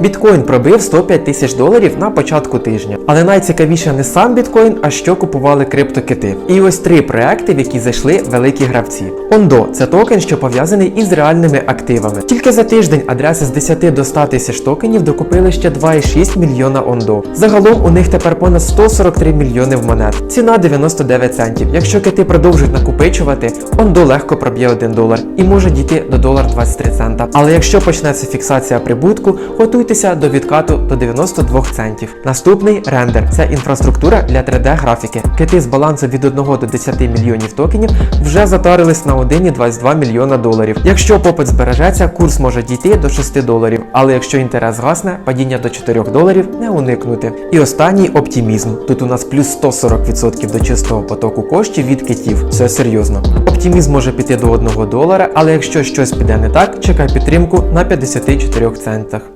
Біткоін пробив 105 тисяч доларів на початку тижня. Але найцікавіше не сам біткоін, а що купували криптокити. І ось три проекти, в які зайшли великі гравці. Ондо це токен, що пов'язаний із реальними активами. Тільки за тиждень адреси з 10 до 100 тисяч токенів докупили ще 2,6 мільйона Ондо. Загалом у них тепер понад 143 мільйони монет. Ціна 99 центів. Якщо кити продовжують накопичувати, Ондо легко проб'є 1 долар і може дійти до долар 23 цента. Але якщо почнеться фіксація прибутку, готуйтеся до відкату до 92 центів. Наступний рендер це інфраструктура для 3D графіки. Кити з балансу від 1 до 10 мільйонів токенів вже затарились на 1,22 мільйона доларів. Якщо попит збережеться, курс може дійти до 6 доларів, але якщо інтерес гасне, падіння до 4 доларів не уникнути. І останній оптимізм. Тут у нас плюс 140% до чистого потоку коштів від китів. Все серйозно. Оптимізм може піти до 1 долара, але якщо щось піде не так, чекай підтримку на 54 центах.